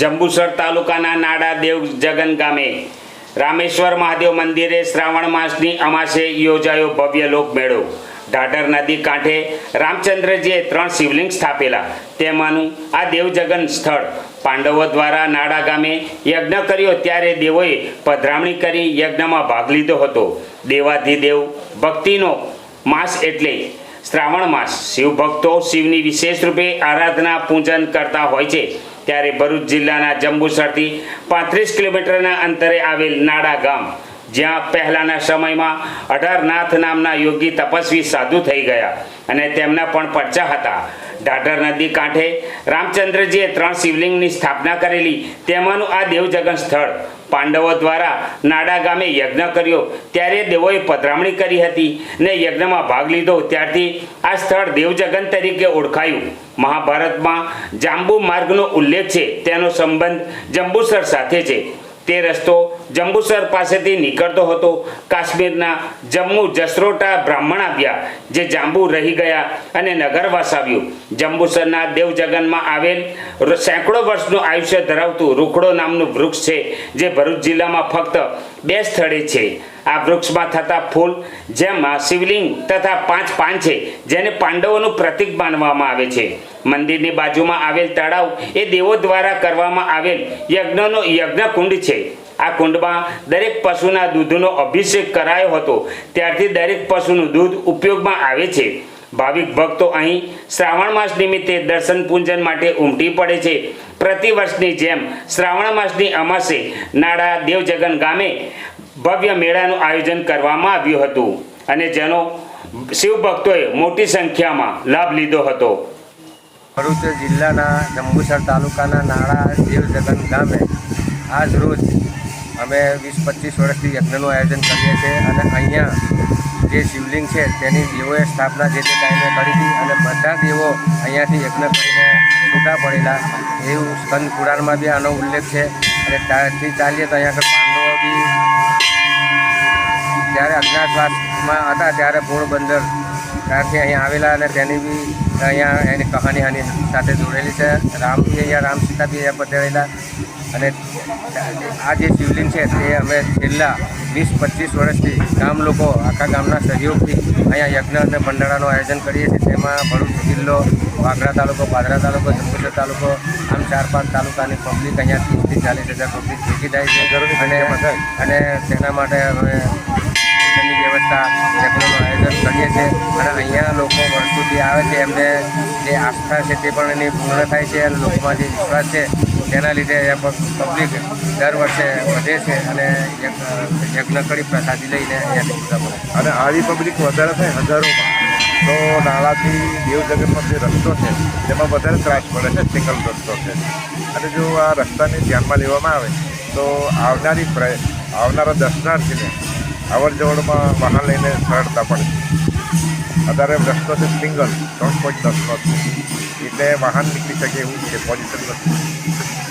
જંબુસર તાલુકાના નાડા દેવ જગન ગામે રામેશ્વર મહાદેવ મંદિરે શ્રાવણ માસની અમાસે યોજાયો ભવ્ય લોકમેળો ઢાઢર નદી કાંઠે રામચંદ્રજીએ ત્રણ શિવલિંગ સ્થાપેલા. તેમાંનું આ દેવજગન સ્થળ પાંડવો દ્વારા નાડા ગામે યજ્ઞ કર્યો ત્યારે દેવોએ પધરામણી કરી યજ્ઞમાં ભાગ લીધો હતો. દેવાધિદેવ ભક્તિનો માસ એટલે શ્રાવણ માસ. શિવભક્તો શિવની વિશેષ રૂપે આરાધના પૂજન કરતા હોય છે. ત્યારે ભરૂચ જિલ્લાના જંબુસરથી પાંત્રીસ કિલોમીટરના અંતરે આવેલ નાડા ગામ, જ્યાં પહેલાંના સમયમાં અઢારનાથ નામના યોગી તપસ્વી સાધુ થઈ ગયા અને તેમના પણ પરચા હતા. ઢાઢર નદી કાંઠે રામચંદ્રજીએ ત્રણ શિવલિંગની સ્થાપના કરેલી તેમાંનું આ દેવજગન સ્થળ પાંડવો દ્વારા નાડા ગામે યજ્ઞ કર્યો. ત્યારે દેવોએ પધરામણી કરી હતી ને યજ્ઞમાં ભાગ લીધો. ત્યારથી આ સ્થળ દેવજગન તરીકે ઓળખાયું. મહાભારતમાં જાંબુ માર્ગનો ઉલ્લેખ છે તેનો સંબંધ જંબુસર સાથે છે. તે રસ્તો જંબુસર પાસેથી નીકળતો હતો. કાશ્મીરના જમ્મુ જસરોટા બ્રાહ્મણ આવ્યા, જે જાંબુ રહી ગયા અને નગર વસાવ્યું. જંબુસરના દેવજગનમાં આવેલ સેંકડો વર્ષનું આયુષ્ય ધરાવતું રૂખડો નામનું વૃક્ષ છે, જે ભરૂચ જિલ્લામાં ફક્ત બે સ્થળે છે. આ વૃક્ષમાં થતા ફૂલ, જેમાં શિવલિંગ તથા પાંચ પાન છે, જેને પાંડવોનું પ્રતીક માનવામાં આવે છે. મંદિરની બાજુમાં આવેલ તળાવ એ દેવો દ્વારા કરવામાં આવેલ યજ્ઞનો યજ્ઞ કુંડ છે. આ કુંડમાં દરેક પશુના દૂધનો અભિષેક કરાયો હતો. ત્યારથી દરેક પશુનું દૂધ ઉપયોગમાં આવે છે. ભાવિક ભક્તો અહીં શ્રાવણ માસ નિમિત્તે દર્શન પૂજન માટે ઉમટી પડે છે. પ્રતિ વર્ષની જેમ શ્રાવણ માસની અમાસે નાડા દેવજગન ગામે ભવ્ય મેળાનું આયોજન કરવામાં આવ્યું હતું અને જેનો શિવ ભક્તોએ મોટી સંખ્યામાં લાભ લીધો હતો. ભરૂચ જિલ્લાના જંબુસર તાલુકાના નાળા દેવજગન ગામે આજ રોજ અમે વીસ, પચીસ વર્ષથી યજ્ઞનું આયોજન કરીએ છીએ અને અહીંયા જે શિવલિંગ છે તેની દેવોએ સ્થાપના જે તે ટાઈમે કરી હતી અને બધા દેવો અહીંયાથી યજ્ઞ કરીને છૂટા પડેલા. એવું સ્કંદ પુરાણમાં બી આનો ઉલ્લેખ છે. અને ત્યારથી ચાલીએ તો અહીંયા પાંડવો બી જ્યારે અજ્ઞાતવાસમાં હતા ત્યારે પોરબંદર ત્યારથી અહીંયા આવેલા અને તેની બી અહીંયા એની કહાની આની સાથે જોડેલી છે. રામ બી અહીંયા, રામ સીતા બી અહીંયા પધારેલા. અને આ જે શિવલિંગ છે તે અમે છેલ્લા વીસ પચીસ વર્ષથી ગામ લોકો આખા ગામના સહયોગથી અહીંયા યજ્ઞ અને ભંડારાનું આયોજન કરીએ છીએ. તેમાં ભરૂચ જિલ્લો વાગડા તાલુકો પાદરા તાલુકો જંબુસર તાલુકો આમ ચાર પાંચ તાલુકાની પબ્લિક અહીંયા ત્રીસથી ચાલીસ હજાર પબ્લિક ભેગી થાય છે. અને અને તેના માટે અમે ભોજનની વ્યવસ્થા યજ્ઞનું આયોજન કરીએ છીએ. અને અહીંયા લોકો વર્ષોથી આવે છે. એમને જે આસ્થા છે તે પણ એની પૂર્ણ થાય છે. અને લોકોમાં જે વિશ્વાસ છે તેના લીધે પબ્લિક દર વર્ષે વધે છે અને યજ્ઞ કરી પ્રસાદી લઈને અને આવી પબ્લિક વધારે થાય હજારોમાં, તો નાળાથી દેવજગતનો જે રસ્તો છે, તેમાં વધારે ત્રાસ પડે છે સિંગલ રસ્તો છે. અને જો આ રસ્તાને ધ્યાનમાં લેવામાં આવે, તો આવનારી આવનારા દર્શનાર્થીને અવર જવરમાં વાહન લઈને સરળતા પડે અત્યારે રસ્તો છે સિંગલ, ત્રણ પોઈન્ટ દસનો છે. એટલે વાહન નીકળી શકે એવું છે પોઝિશન નથી.